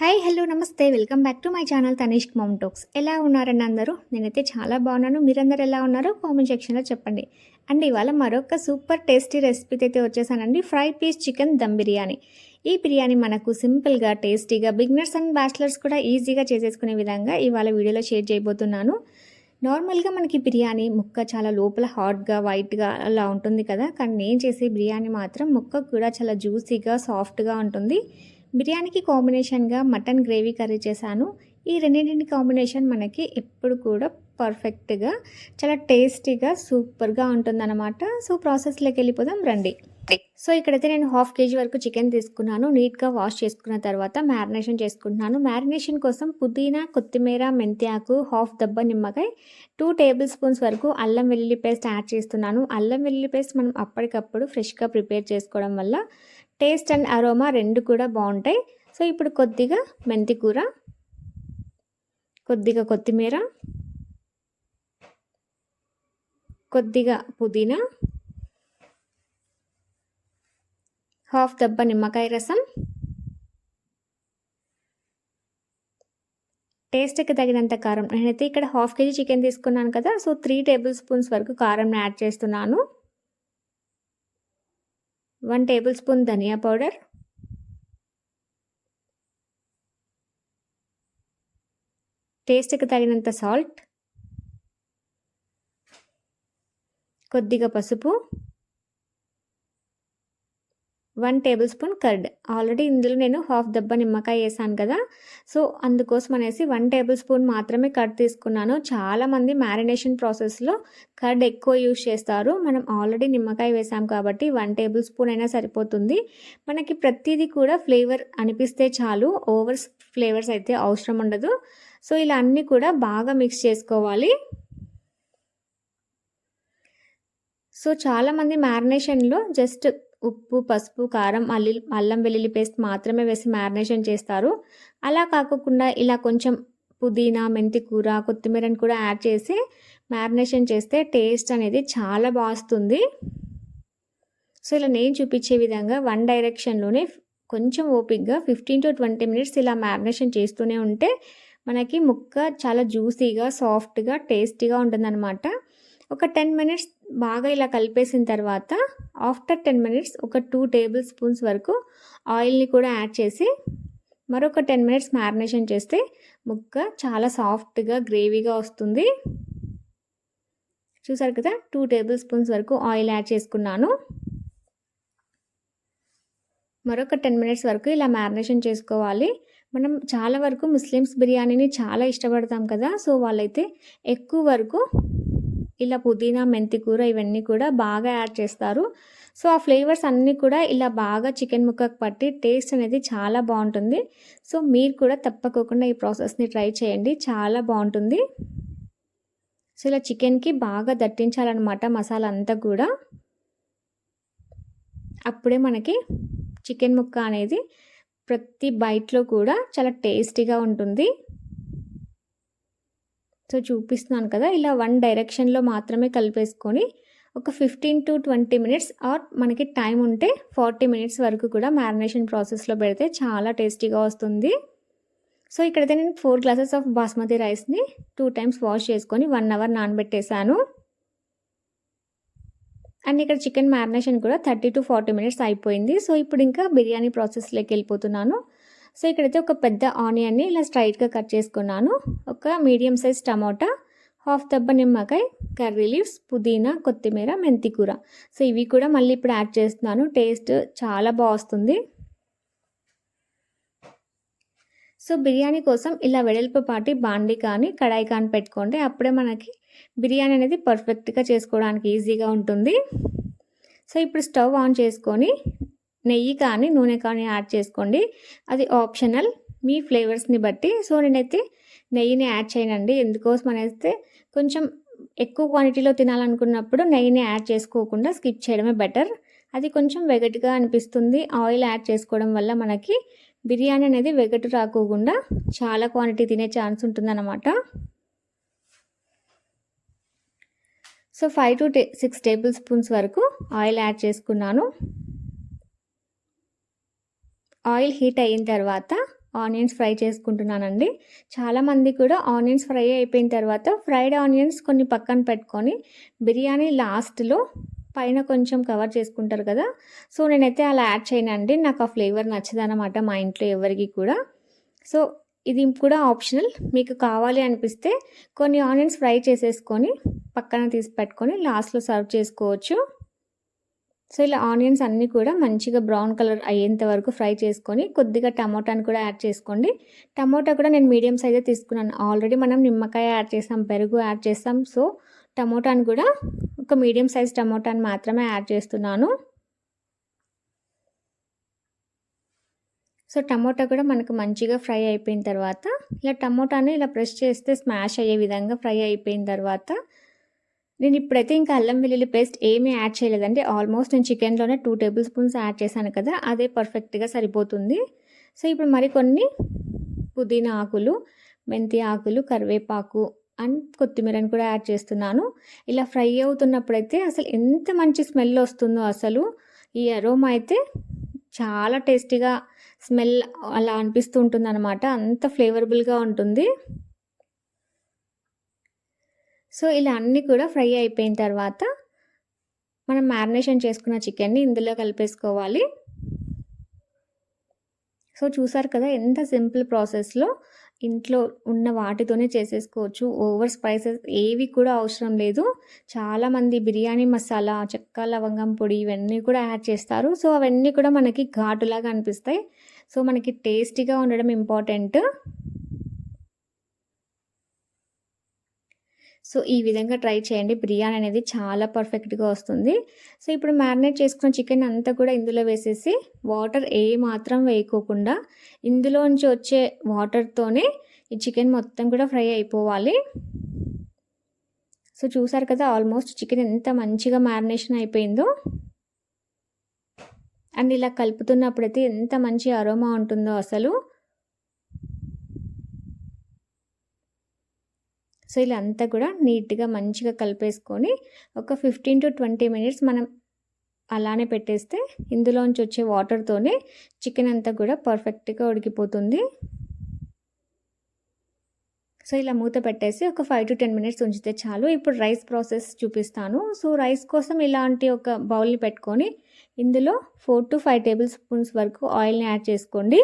Hi hello నమస్తే. Welcome back to my channel Tanishq mom talks ఎలా ఉన్నారండి అందరూ? నేనైతే చాలా బాగున్నాను. మీరందరూ ఎలా ఉన్నారో కామెంట్ సెక్షన్లో చెప్పండి. అండ్ ఇవాళ మరొక సూపర్ టేస్టీ రెసిపీతో అయితే వచ్చేసానండి. Fry piece chicken dum biryani ఈ బిర్యానీ మనకు సింపుల్గా టేస్టీగా బిగినర్స్ అండ్ బ్యాచిలర్స్ కూడా ఈజీగా చేసేసుకునే విధంగా ఇవాళ వీడియోలో షేర్ చేయబోతున్నాను. నార్మల్గా మనకి బిర్యానీ ముక్క చాలా లోపల హాట్గా వైట్గా అలా ఉంటుంది కదా. కానీ నేను చేసే బిర్యానీ మాత్రం ముక్క కూడా చాలా జ్యూసీగా సాఫ్ట్గా ఉంటుంది. బిర్యానీకి కాంబినేషన్గా మటన్ గ్రేవీ కర్రీ చేశాను. ఈ రెండింటి కాంబినేషన్ మనకి ఎప్పుడు కూడా పర్ఫెక్ట్గా చాలా టేస్టీగా సూపర్గా ఉంటుందన్నమాట. సో ప్రాసెస్లోకి వెళ్ళిపోదాం రండి. సో ఇక్కడైతే నేను హాఫ్ కేజీ వరకు చికెన్ తీసుకున్నాను. నీట్గా వాష్ చేసుకున్న తర్వాత మ్యారినేషన్ చేసుకుంటున్నాను. మ్యారినేషన్ కోసం పుదీనా కొత్తిమీర మెంతిఆకు హాఫ్ దబ్బ నిమ్మకాయ టూ టేబుల్ స్పూన్స్ వరకు అల్లం వెల్లుల్లి పేస్ట్ యాడ్ చేస్తున్నాను. అల్లం వెల్లుల్లి పేస్ట్ మనం అప్పటికప్పుడు ఫ్రెష్గా ప్రిపేర్ చేసుకోవడం వల్ల టేస్ట్ అండ్ అరోమా రెండు కూడా బాగుంటాయి. సో ఇప్పుడు కొద్దిగా మెంతి కూర కొద్దిగా కొత్తిమీర కొద్దిగా పుదీనా హాఫ్ దబ్బ నిమ్మకాయ రసం. టేస్ట్కి తగినంత కారం నేనైతే ఇక్కడ హాఫ్ కేజీ చికెన్ తీసుకున్నాను కదా సో త్రీ టేబుల్ స్పూన్స్ వరకు కారం యాడ్ చేస్తున్నాను. One tablespoon dhania powder. టేస్ట్కి తగినంత సాల్ట్. కొద్దిగా పసుపు. One tablespoon curd. ఆల్రెడీ ఇందులో నేను హాఫ్ దెబ్బ నిమ్మకాయ వేసాను కదా. సో అందుకోసం అనేసి వన్ టేబుల్ స్పూన్ మాత్రమే కర్డ్ తీసుకున్నాను. చాలామంది మ్యారినేషన్ ప్రాసెస్లో కర్డ్ ఎక్కువ యూజ్ చేస్తారు. మనం ఆల్రెడీ నిమ్మకాయ వేసాం కాబట్టి వన్ టేబుల్ స్పూన్ అయినా సరిపోతుంది. మనకి ప్రతిదీ కూడా ఫ్లేవర్ అనిపిస్తే చాలు. ఓవర్ ఫ్లేవర్స్ అయితే అవసరం ఉండదు. సో ఇలా అన్నీ కూడా బాగా మిక్స్ చేసుకోవాలి. సో చాలామంది మ్యారినేషన్లో జస్ట్ ఉప్పు పసుపు కారం అల్లి అల్లం వెల్లుల్లి పేస్ట్ మాత్రమే వేసి మ్యారినేషన్ చేస్తారు. అలా కాకుండా ఇలా కొంచెం పుదీనా మెంతి కూర కొత్తిమీరని కూడా యాడ్ చేసి మ్యారినేషన్ చేస్తే టేస్ట్ అనేది చాలా బాగుస్తుంది సో ఇలా నేను చూపించే విధంగా వన్ డైరెక్షన్లోనే కొంచెం ఓపిక్గా ఫిఫ్టీన్ టు ట్వంటీ మినిట్స్ ఇలా మ్యారినేషన్ చేస్తూనే ఉంటే మనకి ముక్క చాలా జ్యూసీగా సాఫ్ట్గా టేస్టీగా ఉంటుందన్నమాట. ఒక టెన్ మినిట్స్ బాగా ఇలా కలిపేసిన తర్వాత ఆఫ్టర్ టెన్ మినిట్స్ ఒక టూ టేబుల్ స్పూన్స్ వరకు ఆయిల్ని కూడా యాడ్ చేసి మరొక టెన్ మినిట్స్ మ్యారినేషన్ చేస్తే ముక్క చాలా సాఫ్ట్గా గ్రేవీగా వస్తుంది. చూసారు కదా? టూ టేబుల్ స్పూన్స్ వరకు ఆయిల్ యాడ్ చేసుకున్నాను. మరొక టెన్ మినిట్స్ వరకు ఇలా మ్యారినేషన్ చేసుకోవాలి. మనం చాలా వరకు ముస్లిమ్స్ బిర్యానీని చాలా ఇష్టపడతాం కదా? సో వాళ్ళైతే ఎక్కువ వరకు ఇలా పుదీనా మెంతి కూర ఇవన్నీ కూడా బాగా యాడ్ చేస్తారు. సో ఆ ఫ్లేవర్స్ అన్నీ కూడా ఇలా బాగా చికెన్ ముక్కకు పట్టి టేస్ట్ అనేది చాలా బాగుంటుంది. సో మీరు కూడా తప్పకోకుండా ఈ ప్రాసెస్ని ట్రై చేయండి. చాలా బాగుంటుంది. సో ఇలా చికెన్కి బాగా దట్టించాలన్నమాట మసాలా అంతా కూడా. అప్పుడే మనకి చికెన్ ముక్క అనేది ప్రతి బైట్లో కూడా చాలా టేస్టీగా ఉంటుంది. సో చూపిస్తున్నాను కదా ఇలా వన్ డైరెక్షన్లో మాత్రమే కలిపేసుకొని ఒక fifteen to twenty minutes or మనకి టైం ఉంటే ఫార్టీ మినిట్స్ వరకు కూడా మ్యారినేషన్ ప్రాసెస్లో పెడితే చాలా టేస్టీగా వస్తుంది. సో ఇక్కడైతే నేను ఫోర్ గ్లాసెస్ ఆఫ్ బాస్మతి రైస్ని టూ టైమ్స్ వాష్ చేసుకొని వన్ అవర్ నానబెట్టేశాను. అండ్ ఇక్కడ చికెన్ మ్యారినేషన్ కూడా థర్టీ టు ఫార్టీ మినిట్స్ అయిపోయింది. సో ఇప్పుడు ఇంకా బిర్యానీ ప్రాసెస్లోకి వెళ్ళిపోతున్నాను. సో ఇక్కడైతే ఒక పెద్ద ఆనియన్ని ఇలా స్ట్రైట్గా కట్ చేసుకున్నాను. ఒక మీడియం సైజ్ టమాటా హాఫ్ దెబ్బ నిమ్మకాయ కర్రీ లీవ్స్ పుదీనా కొత్తిమీర మెంతి కూర. సో ఇవి కూడా మళ్ళీ ఇప్పుడు యాడ్ చేస్తున్నాను. టేస్ట్ చాలా బాగుంది సో బిర్యానీ కోసం ఇలా వెడల్పు పాటి బాండి కానీ కడాయి కానీ పెట్టుకోండి. అప్పుడే మనకి బిర్యానీ అనేది పర్ఫెక్ట్గా చేసుకోవడానికి ఈజీగా ఉంటుంది. సో ఇప్పుడు స్టవ్ ఆన్ చేసుకొని నెయ్యి కానీ నూనె కానీ యాడ్ చేసుకోండి. అది ఆప్షనల్. మీ ఫ్లేవర్స్ని బట్టి. సో నేనైతే నెయ్యిని యాడ్ చేయనండి. ఎందుకోసం అనేస్తే కొంచెం ఎక్కువ క్వాంటిటీలో తినాలనుకున్నప్పుడు నెయ్యిని యాడ్ చేసుకోకుండా స్కిప్ చేయడమే బెటర్. అది కొంచెం వెగటుగా అనిపిస్తుంది. ఆయిల్ యాడ్ చేసుకోవడం వల్ల మనకి బిర్యానీ అనేది వెగటు రాకోకుండా చాలా క్వాంటిటీ తినే ఛాన్స్ ఉంటుందన్నమాట. సో ఫైవ్ టు టే సిక్స్ టేబుల్ స్పూన్స్ వరకు ఆయిల్ యాడ్ చేసుకున్నాను. ఆయిల్ హీట్ అయిన తర్వాత ఆనియన్స్ ఫ్రై చేసుకుంటున్నానండి. చాలామంది కూడా ఆనియన్స్ ఫ్రై అయిపోయిన తర్వాత ఫ్రైడ్ ఆనియన్స్ కొన్ని పక్కన పెట్టుకొని బిర్యానీ లాస్ట్లో పైన కొంచెం కవర్ చేసుకుంటారు కదా. సో నేనైతే అలా యాడ్ చేయనండి. నాకు ఆ ఫ్లేవర్ నచ్చదనమాట మా ఇంట్లో ఎవరికి కూడా. సో ఇది కూడా ఆప్షనల్. మీకు కావాలి అనిపిస్తే కొన్ని ఆనియన్స్ ఫ్రై చేసేసుకొని పక్కన తీసి పెట్టుకొని లాస్ట్లో సర్వ్ చేసుకోవచ్చు. సో ఇలా ఆనియన్స్ అన్నీ కూడా మంచిగా బ్రౌన్ కలర్ అయ్యేంత వరకు ఫ్రై చేసుకొని కొద్దిగా టమోటాని కూడా యాడ్ చేసుకోండి. టమోటా కూడా నేను మీడియం సైజే తీసుకున్నాను. ఆల్రెడీ మనం నిమ్మకాయ యాడ్ చేసాం పెరుగు యాడ్ చేస్తాం సో టమోటాని కూడా ఒక మీడియం సైజ్ టమోటాని మాత్రమే యాడ్ చేస్తున్నాను. సో టమోటా కూడా మనకు మంచిగా ఫ్రై అయిపోయిన తర్వాత ఇలా టమోటాని ఇలా ప్రెస్ చేస్తే స్మాష్ అయ్యే విధంగా ఫ్రై అయిపోయిన తర్వాత నేను ఇప్పుడైతే ఇంకా అల్లం వెల్లుల్లి పేస్ట్ ఏమీ యాడ్ చేయలేదండి. ఆల్మోస్ట్ నేను చికెన్లోనే టూ టేబుల్ స్పూన్స్ యాడ్ చేశాను కదా అదే పర్ఫెక్ట్గా సరిపోతుంది. సో ఇప్పుడు మరికొన్ని పుదీనా ఆకులు మెంతి ఆకులు కరివేపాకు అండ్ కొత్తిమీరని కూడా యాడ్ చేస్తున్నాను. ఇలా ఫ్రై అవుతున్నప్పుడైతే అసలు ఎంత మంచి స్మెల్ వస్తుందో అసలు. ఈ అరోమా అయితే చాలా టేస్టీగా స్మెల్ అలా అనిపిస్తూ ఉంటుంది అనమాట అంత ఫ్లేవరబుల్గా ఉంటుంది. సో ఇలా అన్నీ కూడా ఫ్రై అయిపోయిన తర్వాత మనం మ్యారినేషన్ చేసుకున్న చికెన్ని ఇందులో కలిపేసుకోవాలి. సో చూసారు కదా ఎంత సింపుల్ ప్రాసెస్లో ఇంట్లో ఉన్న వాటితోనే చేసేసుకోవచ్చు. ఓవర్ స్పైసెస్ ఏవి కూడా అవసరం లేదు. చాలామంది బిర్యానీ మసాలా చెక్క లవంగం పొడి ఇవన్నీ కూడా యాడ్ చేస్తారు. సో అవన్నీ కూడా మనకి ఘాటులాగా అనిపిస్తాయి. సో మనకి టేస్టీగా ఉండడం ఇంపార్టెంట్. సో ఈ విధంగా ట్రై చేయండి. బిర్యానీ అనేది చాలా పర్ఫెక్ట్గా వస్తుంది. సో ఇప్పుడు మ్యారినేట్ చేసుకున్న చికెన్ అంతా కూడా ఇందులో వేసేసి వాటర్ ఏ మాత్రం వేయకోకుండా ఇందులోంచి వచ్చే వాటర్తోనే ఈ చికెన్ మొత్తం కూడా ఫ్రై అయిపోవాలి. సో చూసారు కదా ఆల్మోస్ట్ చికెన్ ఎంత మంచిగా మ్యారినేషన్ అయిపోయిందో. అండ్ ఇలా కలుపుతున్నప్పుడైతే ఎంత మంచి అరోమా ఉంటుందో అసలు. సో ఇలా అంతా కూడా నీట్గా మంచిగా కలిపేసుకొని ఒక ఫిఫ్టీన్ టు ట్వంటీ మినిట్స్ మనం అలానే పెట్టేస్తే ఇందులోంచి వచ్చే వాటర్తోనే చికెన్ అంతా కూడా పర్ఫెక్ట్గా ఉడికిపోతుంది. సో ఇలా మూత పెట్టేసి ఒక ఫైవ్ టు టెన్ మినిట్స్ ఉంచితే చాలు. ఇప్పుడు రైస్ ప్రాసెస్ చూపిస్తాను. సో రైస్ కోసం ఇలాంటి ఒక బౌల్ని పెట్టుకొని ఇందులో four to five tablespoons వరకు ఆయిల్ని యాడ్ చేసుకోండి.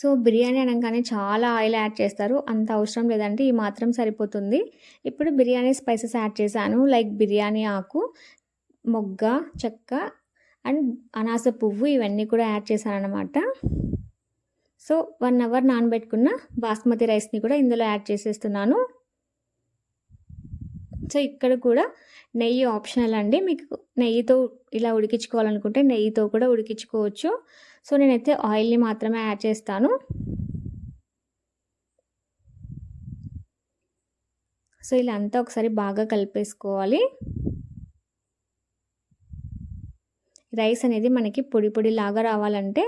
సో బిర్యానీ అనగానే చాలా ఆయిల్ యాడ్ చేస్తారు. అంత అవసరం లేదంటే ఈ మాత్రం సరిపోతుంది. ఇప్పుడు బిర్యానీ స్పైసెస్ యాడ్ చేశాను. లైక్ బిర్యానీ ఆకు మొగ్గ చెక్క అండ్ అనాస పువ్వు ఇవన్నీ కూడా యాడ్ చేశాను అనమాట సో వన్ అవర్ నానబెట్టుకున్న బాస్మతి రైస్ని కూడా ఇందులో యాడ్ చేసేస్తున్నాను. సో ఇక్కడ కూడా నెయ్యి ఆప్షనల్ అండి. మీకు నెయ్యితో ఇలా ఉడికించుకోవాలనుకుంటే నెయ్యితో కూడా ఉడికించుకోవచ్చు. సో నేనైతే ఆయిల్ని మాత్రమే యాడ్ చేస్తాను. సో ఇలా అంతా ఒకసారి బాగా కలిపేసుకోవాలి. రైస్ అనేది మనకి పొడి పొడి లాగా రావాలంటే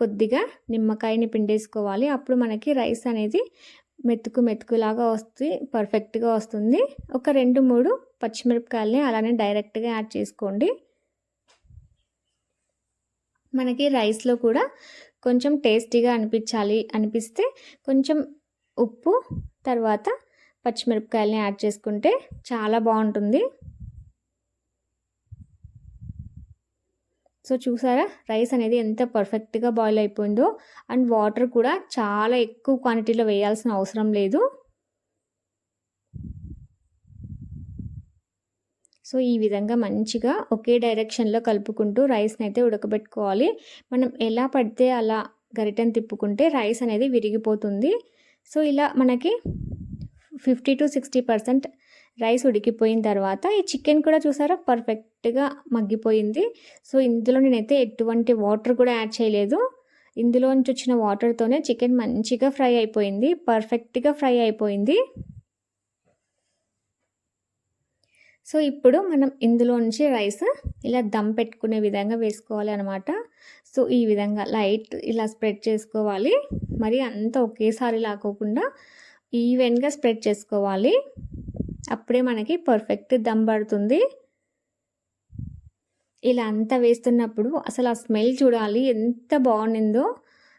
కొద్దిగా నిమ్మకాయని పిండేసుకోవాలి. అప్పుడు మనకి రైస్ అనేది మెతుకు మెతుకులాగా వస్తుంది పర్ఫెక్ట్గా వస్తుంది. ఒక రెండు మూడు పచ్చిమిరపకాయలని అలానే డైరెక్ట్గా యాడ్ చేసుకోండి. మనకి రైస్లో కూడా కొంచెం టేస్టీగా అనిపించాలి అనిపిస్తే కొంచెం ఉప్పు తర్వాత పచ్చిమిరపకాయలని యాడ్ చేసుకుంటే చాలా బాగుంటుంది. సో చూసారా? రైస్ అనేది ఎంత పర్ఫెక్ట్గా బాయిల్ అయిపోయిందో అండ్ వాటర్ కూడా చాలా ఎక్కువ క్వాంటిటీలో వేయాల్సిన అవసరం లేదు. సో ఈ విధంగా మంచిగా ఒకే డైరెక్షన్లో కలుపుకుంటూ రైస్ని అయితే ఉడకబెట్టుకోవాలి. మనం ఎలా పడితే అలా గరిటెను తిప్పుకుంటే రైస్ అనేది విరిగిపోతుంది. సో ఇలా మనకి fifty to sixty percent rice ఉడికిపోయిన తర్వాత ఈ చికెన్ కూడా చూసారా పర్ఫెక్ట్గా మగ్గిపోయింది. సో ఇందులో నేనైతే ఎటువంటి వాటర్ కూడా యాడ్ చేయలేదు. ఇందులోంచి వచ్చిన వాటర్తోనే చికెన్ మంచిగా ఫ్రై అయిపోయింది. పర్ఫెక్ట్గా ఫ్రై అయిపోయింది. సో ఇప్పుడు మనం ఇందులో నుంచి రైస్ ఇలా దమ్ పెట్టుకునే విధంగా వేసుకోవాలి అనమాట సో ఈ విధంగా లైట్ ఇలా స్ప్రెడ్ చేసుకోవాలి. మరి అంత ఒకేసారి లాకోకుండా ఈవెన్గా స్ప్రెడ్ చేసుకోవాలి. అప్పుడే మనకి పర్ఫెక్ట్ దమ్ పడుతుంది. ఇలా అంతా వేస్తున్నప్పుడు అసలు ఆ స్మెల్ చూడాలి ఎంత బాగుండిందో.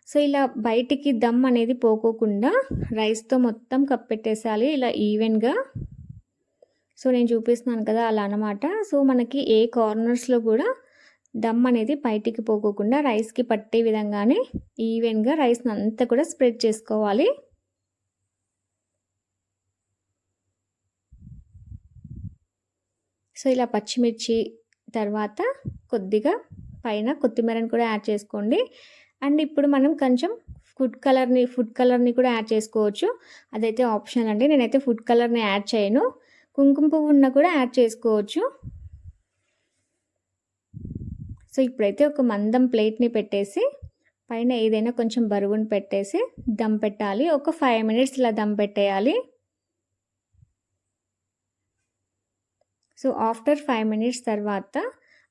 సో ఇలా బయటికి దమ్ అనేది పోకోకుండా రైస్తో మొత్తం కప్పెట్టేసాలి ఇలా ఈవెన్గా సో నేను చూపిస్తున్నాను కదా అలా అనమాట సో మనకి ఏ కార్నర్స్లో కూడా దమ్ అనేది బయటికి పోకోకుండా రైస్కి పట్టే విధంగానే ఈవెన్గా రైస్ని అంతా కూడా స్ప్రెడ్ చేసుకోవాలి. సో ఇలా పచ్చిమిర్చి తర్వాత కొద్దిగా పైన కొత్తిమీరని కూడా యాడ్ చేసుకోండి. అండ్ ఇప్పుడు మనం కొంచెం ఫుడ్ కలర్ని ఫుడ్ కలర్ని కూడా యాడ్ చేసుకోవచ్చు. అదైతే ఆప్షన్ అండి. నేనైతే ఫుడ్ కలర్ని యాడ్ చేయను. కుంకుమ పువ్వు ఉన్న కూడా యాడ్ చేసుకోవచ్చు. సో ఇప్పుడైతే ఒక మందం ప్లేట్ని పెట్టేసి పైన ఏదైనా కొంచెం బరువుని పెట్టేసి దమ్ పెట్టాలి. ఒక ఫైవ్ మినిట్స్ ఇలా దమ్ పెట్టేయాలి. సో ఆఫ్టర్ ఫైవ్ మినిట్స్ తర్వాత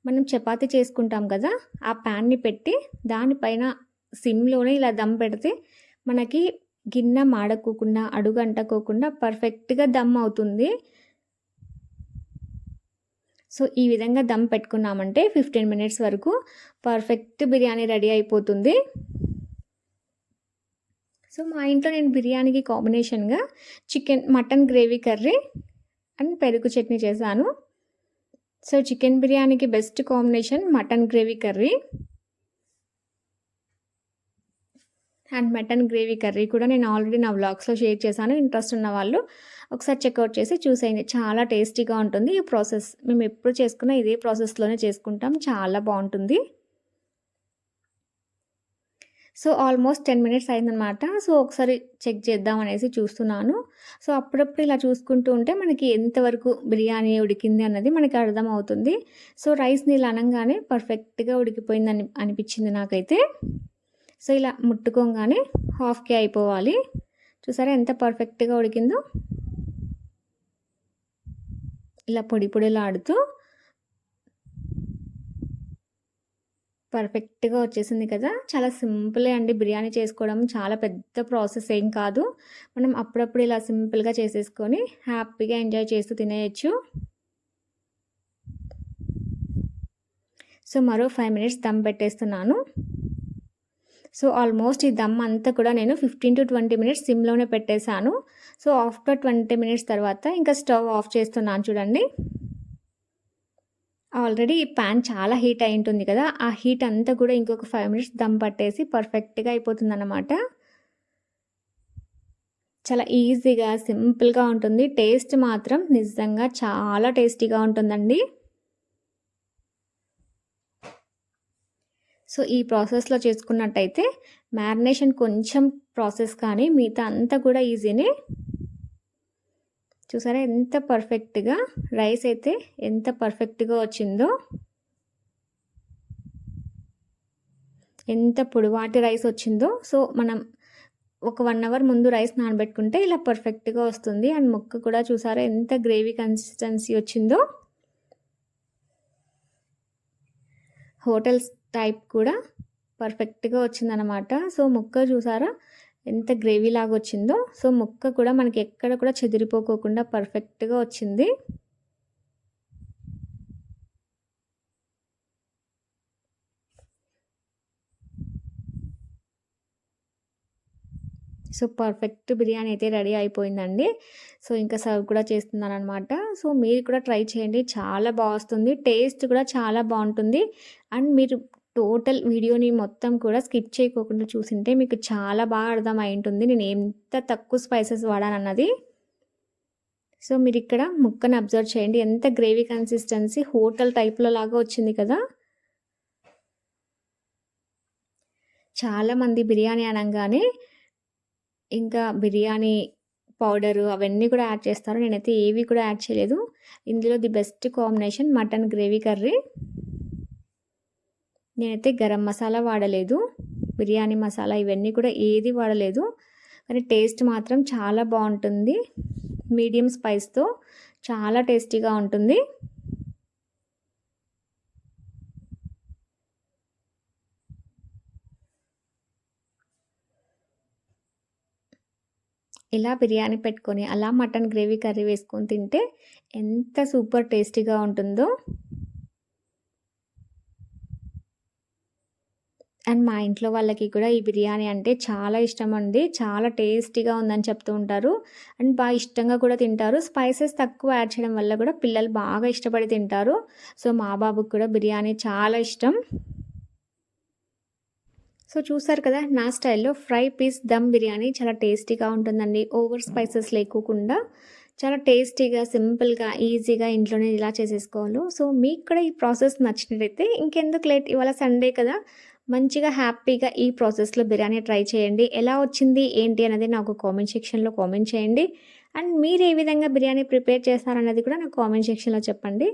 మనం చపాతి చేసుకుంటాం కదా ఆ ప్యాన్ని పెట్టి దానిపైన సిమ్లోనే ఇలా దమ్ పెడితే మనకి గిన్నె మాడకోకుండా అడుగు అంటకోకుండా పర్ఫెక్ట్గా దమ్ అవుతుంది. సో ఈ విధంగా దమ్ పెట్టుకున్నామంటే ఫిఫ్టీన్ మినిట్స్ వరకు పర్ఫెక్ట్ బిర్యానీ రెడీ అయిపోతుంది. సో మా ఇంట్లో నేను బిర్యానీకి కాంబినేషన్గా chicken mutton gravy curry and పెరుగు చట్నీ చేశాను. సో చికెన్ బిర్యానీకి best combination mutton gravy curry. And mutton gravy curry కూడా నేను ఆల్రెడీ నా వ్లాగ్స్లో షేర్ చేశాను. ఇంట్రెస్ట్ ఉన్న వాళ్ళు ఒకసారి చెక్అవుట్ చేసి చూసేయండి చాలా టేస్టీగా ఉంటుంది. ఈ ప్రాసెస్ మేము ఎప్పుడు చేసుకున్నా ఇదే ప్రాసెస్లోనే చేసుకుంటాం. చాలా బాగుంటుంది. సో ఆల్మోస్ట్ టెన్ మినిట్స్ అయిందనమాట సో ఒకసారి చెక్ చేద్దాం అనేసి చూస్తున్నాను. సో అప్పుడప్పుడు ఇలా చూసుకుంటూ ఉంటే మనకి ఎంతవరకు బిర్యానీ ఉడికింది అన్నది మనకి అర్థమవుతుంది. సో రైస్ నీళ్ళు అనగానే పర్ఫెక్ట్గా ఉడికిపోయింది అని అనిపించింది నాకైతే. సో ఇలా ముట్టుకోగానే హాఫ్కి అయిపోవాలి. చూసారా ఎంత పర్ఫెక్ట్గా ఉడికిందో? ఇలా పొడి పొడిలాడుతూ పర్ఫెక్ట్గా వచ్చేసింది కదా. చాలా సింపులే అండి బిర్యానీ చేసుకోవడం. చాలా పెద్ద ప్రాసెస్ ఏం కాదు. మనం అప్పుడప్పుడు ఇలా సింపుల్గా చేసేసుకొని హ్యాపీగా ఎంజాయ్ చేస్తూ తినేయచ్చు. సో మరో ఫైవ్ మినిట్స్ దమ్ పెట్టేస్తున్నాను. సో ఆల్మోస్ట్ ఈ దమ్ అంతా కూడా నేను ఫిఫ్టీన్ టు ట్వంటీ మినిట్స్ సిమ్లోనే పెట్టేశాను. సో ఆఫ్టర్ ట్వంటీ మినిట్స్ తర్వాత ఇంకా స్టవ్ ఆఫ్ చేస్తున్నాను చూడండి. ఆల్రెడీ ఈ ప్యాన్ చాలా హీట్ అయి ఉంటుంది కదా ఆ హీట్ అంతా కూడా ఇంకొక ఫైవ్ మినిట్స్ దమ్ పట్టేసి పర్ఫెక్ట్గా అయిపోతుంది అన్నమాట చాలా ఈజీగా సింపుల్గా ఉంటుంది. టేస్ట్ మాత్రం నిజంగా చాలా టేస్టీగా ఉంటుందండి. సో ఈ ప్రాసెస్లో చేసుకున్నట్టయితే మ్యారినేషన్ కొంచెం ప్రాసెస్ కానీ మిగతా అంతా కూడా ఈజీనే. చూసారా ఎంత పర్ఫెక్ట్గా రైస్ అయితే ఎంత పర్ఫెక్ట్గా వచ్చిందో. ఎంత పొడివాటి రైస్ వచ్చిందో. సో మనం ఒక వన్ అవర్ ముందు రైస్ నానబెట్టుకుంటే ఇలా పర్ఫెక్ట్గా వస్తుంది. అండ్ ముక్క కూడా చూసారా ఎంత గ్రేవీ కన్సిస్టెన్సీ వచ్చిందో. హోటల్స్ టైప్ కూడా పర్ఫెక్ట్గా వచ్చిందనమాట సో ముక్క చూసారా? ఎంత గ్రేవీ లాగా వచ్చిందో. సో ముక్క కూడా మనకి ఎక్కడ కూడా చెదిరిపోకోకుండా పర్ఫెక్ట్గా వచ్చింది. సో పర్ఫెక్ట్ బిర్యానీ అయితే రెడీ అయిపోయిందండి. సో ఇంకా సర్వ్ కూడా చేస్తున్నాను అనమాట సో మీరు కూడా ట్రై చేయండి. చాలా బాగుంది టేస్ట్ కూడా చాలా బాగుంటుంది. అండ్ మీరు టోటల్ వీడియోని మొత్తం కూడా స్కిప్ చేయకోకుండా చూసింటే మీకు చాలా బాగా అర్థం అయి ఉంటుంది నేను ఎంత తక్కువ స్పైసెస్ వాడానన్నది. సో మీరు ఇక్కడ ముక్కను అబ్జర్వ్ చేయండి. ఎంత గ్రేవీ కన్సిస్టెన్సీ హోటల్ టైప్లో లాగా వచ్చింది కదా. చాలామంది బిర్యానీ అనగానే ఇంకా బిర్యానీ పౌడరు అవన్నీ కూడా యాడ్ చేస్తారు. నేనైతే ఏవి కూడా యాడ్ చేయలేదు. ఇందులో the best combination mutton gravy curry. నేనైతే గరం మసాలా వాడలేదు బిర్యానీ మసాలా ఇవన్నీ కూడా ఏది వాడలేదు. కానీ టేస్ట్ మాత్రం చాలా బాగుంటుంది. మీడియం స్పైస్తో చాలా టేస్టీగా ఉంటుంది. ఇలా బిర్యానీ పెట్టుకొని అలా మటన్ గ్రేవీ కర్రీ వేసుకొని తింటే ఎంత సూపర్ టేస్టీగా ఉంటుందో. అండ్ మా ఇంట్లో వాళ్ళకి కూడా ఈ బిర్యానీ అంటే చాలా ఇష్టం అండి. చాలా టేస్టీగా ఉందని చెప్తూ ఉంటారు. అండ్ బాగా ఇష్టంగా కూడా తింటారు. స్పైసెస్ తక్కువ యాడ్ చేయడం వల్ల కూడా పిల్లలు బాగా ఇష్టపడి తింటారు. సో మా బాబుకి కూడా బిర్యానీ చాలా ఇష్టం. సో చూసారు కదా నా స్టైల్లో ఫ్రై పీస్ దమ్ బిర్యానీ చాలా టేస్టీగా ఉంటుందండి. ఓవర్ స్పైసెస్ లేకోకుండా చాలా టేస్టీగా సింపుల్గా ఈజీగా ఇంట్లోనే ఇలా చేసేసుకోవాలి. సో మీకు కూడా ఈ ప్రాసెస్ నచ్చినట్టయితే ఇంకెందుకు లేట్? ఇవాళ సండే కదా మంచిగా హ్యాపీగా ఈ ప్రాసెస్లో బిర్యానీ ట్రై చేయండి. ఎలా వచ్చింది ఏంటి అనేది నాకు కామెంట్ సెక్షన్లో కామెంట్ చేయండి. అండ్ మీరు ఏ విధంగా బిర్యానీ ప్రిపేర్ చేస్తారన్నది కూడా నాకు కామెంట్ సెక్షన్లో చెప్పండి.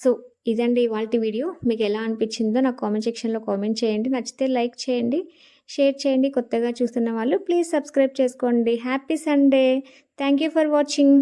సో ఇదండి ఇవాళ వీడియో. మీకు ఎలా అనిపించిందో నాకు కామెంట్ సెక్షన్లో కామెంట్ చేయండి. నచ్చితే లైక్ చేయండి షేర్ చేయండి. కొత్తగా చూస్తున్న వాళ్ళు ప్లీజ్ సబ్స్క్రైబ్ చేసుకోండి. Happy Sunday. Thank you for watching.